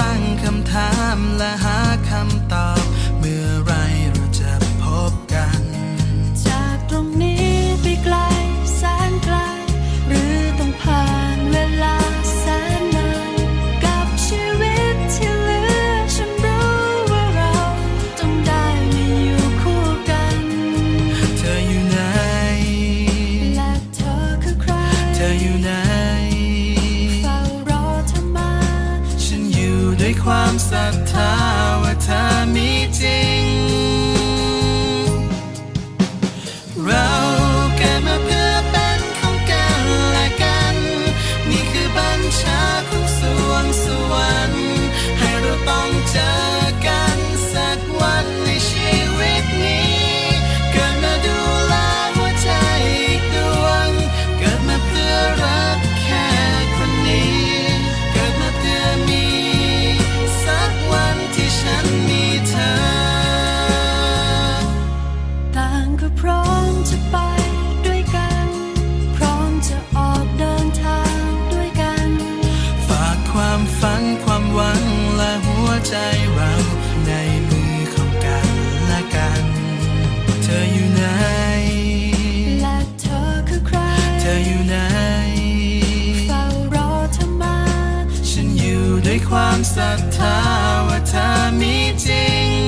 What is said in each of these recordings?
ตั้งคำถามและหาคำตอบ เมื่อ sometimes อยู่ไหนเฝ้ารอเธอมา ฉันอยู่ด้วยความศรัทธาว่าเธอมีจริง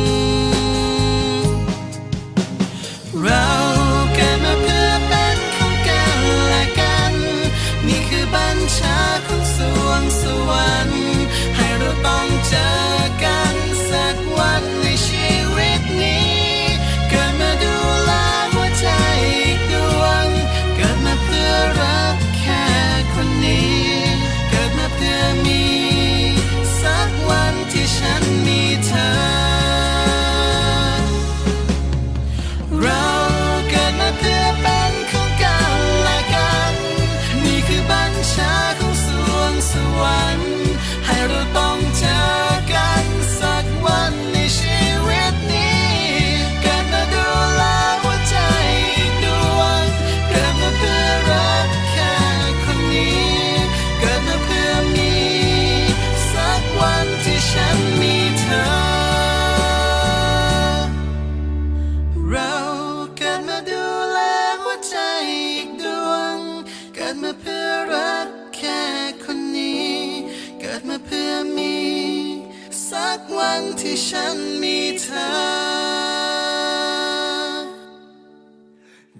วันที่ฉันมีเธอ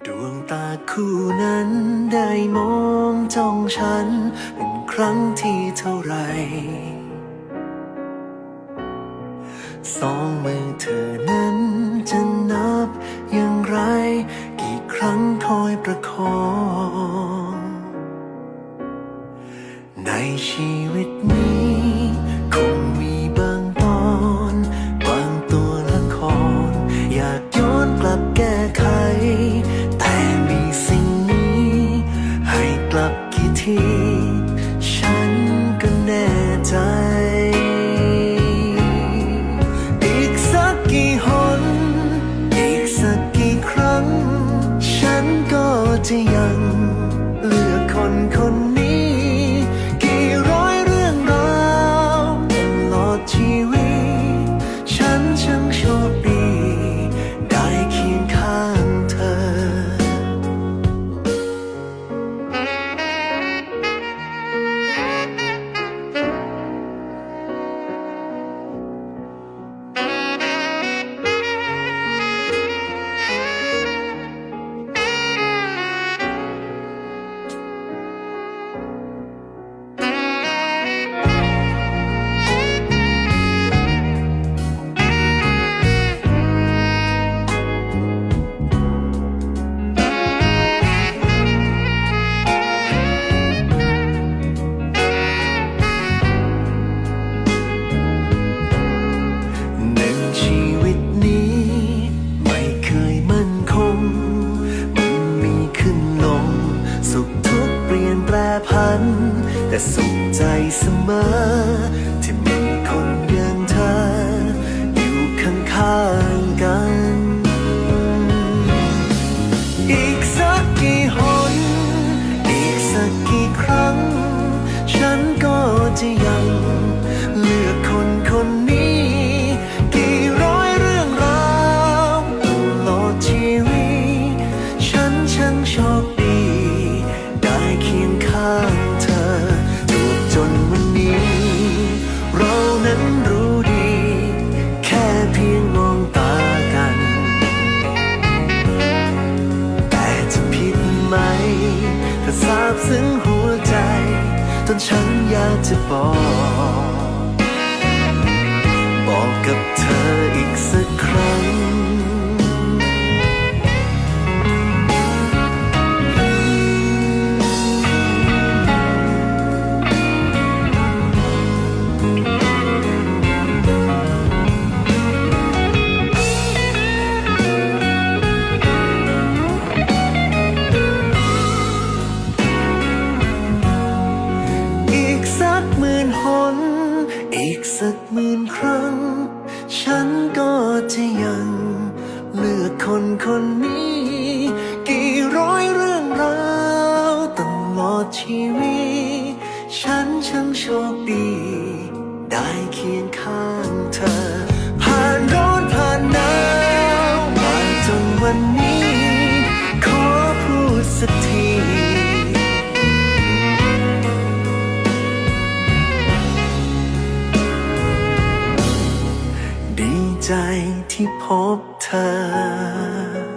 ดวงตาคู่นั้นได้มองจ้องฉัน เป็นครั้งที่เท่าไร สองมือเธอนั้นจะนับอย่างไร กี่ครั้งคอยประคอง ในชีวิตนี้ แต่สุขใจเสมอ ที่มีคนอย่างเธอ อยู่ข้างๆกัน อีกสักกี่หน อีกสักกี่ครั้ง ฉันก็จะยัง ตอนฉันอยากจะบอก คนนี้ ใจที่พบเธอ